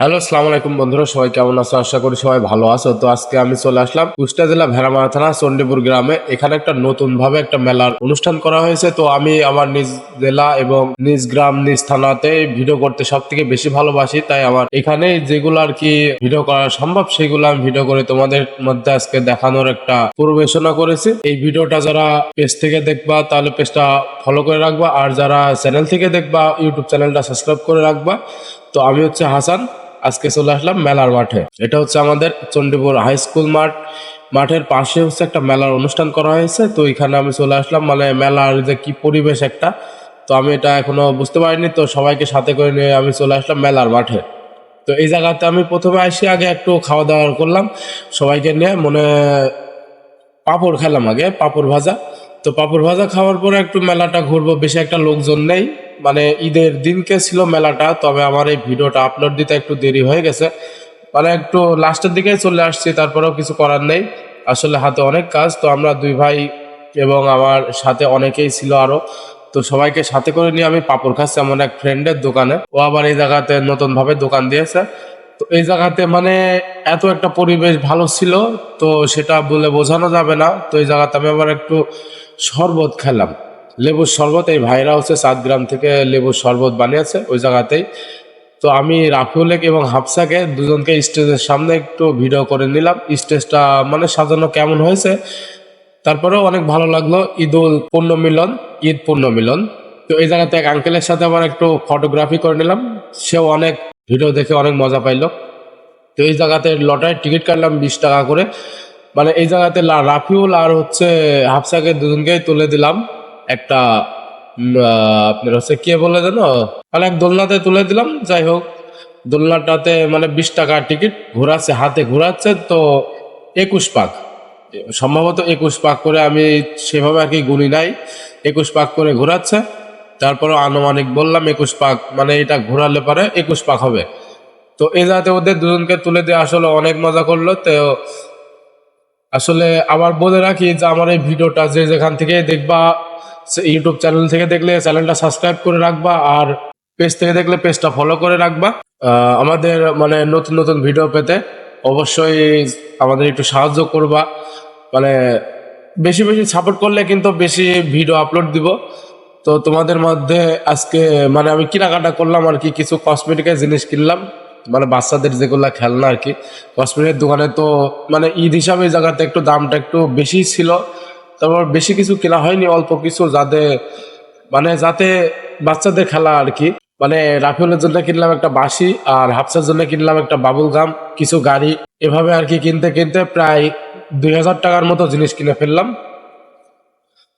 Hello আসসালামু আলাইকুম বন্ধুরা, সবাই কেমন আছো? আশা করি সবাই ভালো আছো। তো আজকে আমি চলে আসলাম কুষ্টা জেলা ভেড়ামারা থানা, চণ্ডীপুর গ্রামে। এখানে একটা নতুন ভাবে একটা মেলার অনুষ্ঠান করা হয়েছে। তো আমি আমার নিজ জেলা এবং নিজ গ্রাম, নিজ থানাতে ভিডিও করতে সব থেকে বেশি ভালোবাসি। তাই আমার এখানে যেগুলো আর কি ভিডিও করা সম্ভব, সেগুলো আমি ভিডিও করে তোমাদের মধ্যে আজকে দেখানোর একটা পরিবেশনা করেছি। এই ভিডিওটা যারা পেজ থেকে দেখবা, তাহলে পেজটা ফলো করে রাখবা। আর যারা চ্যানেল থেকে দেখবা, ইউটিউব চ্যানেলটা সাবস্ক্রাইব করে রাখবা। তো আমি হচ্ছে হাসান। আজকে চলে আসলাম মেলার মাঠে। এটা হচ্ছে আমাদের চণ্ডীপুর হাই স্কুল মাঠ। মাঠের পাশে হচ্ছে একটা মেলার অনুষ্ঠান করা হয়েছে। তো এখানে আমি চলে আসলাম। মানে মেলার যে কি পরিবেশ একটা, তো আমি এটা এখনও বুঝতে পারিনি। তো সবাইকে সাথে করে নিয়ে আমি চলে আসলাম মেলার মাঠে। তো এই জায়গাতে আমি প্রথমে আসি, আগে একটু খাওয়া দাওয়া করলাম। সবাইকে নিয়ে মনে পাঁপড় খেলাম আগে, পাঁপড় ভাজা। তো পাঁপড় ভাজা খাওয়ার পরে একটু মেলাটা ঘুরবো, বেশি একটা লোকজন নেই। মানে ঈদের দিনকে ছিল মেলাটা, তবে আমার এই ভিডিওটা আপলোড দিতে একটু দেরি হয়ে গেছে। মানে একটু লাস্টের দিকে চলে আসছি, তারপরেও কিছু করার নেই। আসলে হাতে অনেক কাজ, তো আমরা দুই ভাই এবং আমার সাথে অনেকেই ছিল আরও তো সবাইকে সাথে করে নিয়ে আমি পাপড় খাচ্ছি আমার এক ফ্রেন্ডের দোকানে। ও আবার এই জায়গাতে নতুনভাবে দোকান দিয়েছে। তো এই জায়গাতে মানে এত একটা পরিবেশ ভালো ছিল, তো সেটা বলে বোঝানো যাবে না। তো এই জায়গাতে আমি আবার একটু শরবত খেলাম। লেবুর শরবত, এই ভাইরা হচ্ছে সাতগ্রাম থেকে লেবুর শরবত বানিয়েছে ওই জায়গাতেই। তো আমি রাফিউলেক এবং হাফসাকে দুজনকে স্টেজের সামনে একটু ভিডিও করে নিলাম। স্টেজটা মানে সাজানো কেমন হয়েছে? তারপরেও অনেক ভালো লাগল। ঈদুল পূর্ণ মিলন ঈদ পূর্ণ মিলন তো এই জায়গাতে এক আঙ্কেলের সাথে আবার একটু ফটোগ্রাফি করে নিলাম। সেও অনেক ভিডিও দেখে অনেক মজা পাইলো। তো এই জায়গাতে লটারি টিকিট কাটলাম বিশ টাকা করে। মানে এই জায়গাতে রাফিউল আর হচ্ছে হাফসাকে দুজনকেই তুলে দিলাম। একটা আপনার হচ্ছে কে বলে যেন? মানে এক দোলনাতে তুলে দিলাম, যাই হোক। দোলনাটাতে মানে বিশ টাকা টিকিট, ঘোরাচ্ছে, হাতে ঘোরাচ্ছে, তো একুশ পাক। সম্ভবত একুশ পাক করে আমি সেভাবে আর কি গুনি নাই। একুশ পাক করে ঘোরাচ্ছে, তারপরে আনুমানিক বললাম একুশ পাক মানে এটা ঘোরালে পারে একুশ পাক হবে। তো এই যাতে ওদের দুজনকে তুলে দিয়ে আসলে অনেক মজা করল, তো আসলে আবার বলে রাখি যে আমার এই ভিডিওটা যে যেখান থেকে দেখবা ইউটিউব চ্যানেল থেকে দেখলে চ্যানেলটা সাবস্ক্রাইব করে রাখবা আর পেজ থেকে দেখলে পেজটা ফলো করে রাখবা। আমাদের মানে নতুন নতুন ভিডিও পেতে অবশ্যই আমাদের একটু সাহায্য করবা। মানে বেশি বেশি সাপোর্ট করলে কিন্তু বেশি ভিডিও আপলোড দিব। তো তোমাদের মধ্যে আজকে মানে আমি কেনাকাটা করলাম আর কি, কিছু কসমেটিকের জিনিস কিনলাম। মানে বাচ্চাদের যেগুলা খেলনা আর কি। কসমেটিকের দোকানে তো মানে ঈদ হিসাবে জায়গাতে একটু দামটা একটু বেশি ছিল। তারপর বেশি কিছু কেনা হয়নি, অল্প কিছু যাতে মানে যাতে বাচ্চাদের খেলা আর কি। মানে রাফিউলের জন্য কিনলাম একটা বাঁশি আর হাফসার জন্য কিনলাম একটা বাবুল গাম কিছু গাড়ি। এভাবে আর কি কিনতে কিনতে প্রায় দুই হাজার টাকার মতো জিনিস কিনে ফেললাম।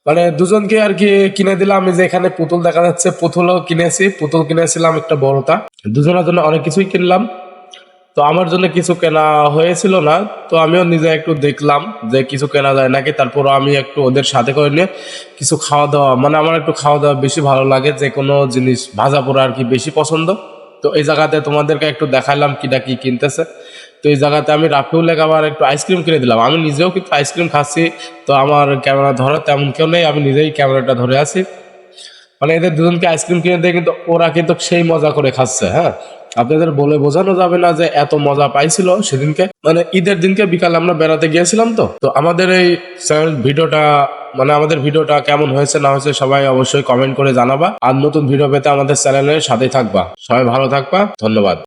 মানে দুজনকে আর কি কিনে দিলাম যে এখানে পুতুল দেখা যাচ্ছে, পুতুলও কিনেছি, পুতুল কিনেছিলাম একটা বড়টা। দুজনের জন্য অনেক কিছুই কিনলাম। তো আমার জন্য কিছু কেনা হয়েছিল না, তো আমিও নিজে একটু দেখলাম যে কিছু কেনা যায় নাকি, তারপর আমি একটু ওদের সাথে করে নিয়ে কিছু খাওয়া দাওয়া মানে আমার একটু খাওয়া দাওয়া বেশি ভালো লাগে যে কোনো জিনিস, ভাজা পোড়া আর কি বেশি পছন্দ। তো এই জায়গাতে তোমাদেরকে একটু দেখালাম কিটা কি কিনতেছে। তো এই জায়গাতে আমি রাফিউলেক আবার একটু আইসক্রিম কিনে দিলাম। আমি নিজেও কিন্তু আইসক্রিম খাচ্ছি, তো আমার ক্যামেরা ধরো তেমন কেউ নেই, আমি নিজেই ক্যামেরাটা ধরে আছি। মানে এদের দুজনকে আইসক্রিম কিনে দিয়ে কিন্তু ওরা কিন্তু সেই মজা করে খাচ্ছে হ্যাঁ? আপনাদের বলে বোঝানো যাবে না যে এত মজা পাইছিল সেদিনকে। মানে ঈদের দিনকে বিকাল আমরা বেড়াতে গিয়েছিলাম তো। তো আমাদের এই চ্যানেল ভিডিওটা মানে আমাদের ভিডিওটা কেমন হয়েছে না হয়েছে সবাই অবশ্যই কমেন্ট করে জানাবা। আর নতুন ভিডিও পেতে আমাদের চ্যানেলের সাথে থাকবা। সবাই ভালো থাকবা, ধন্যবাদ।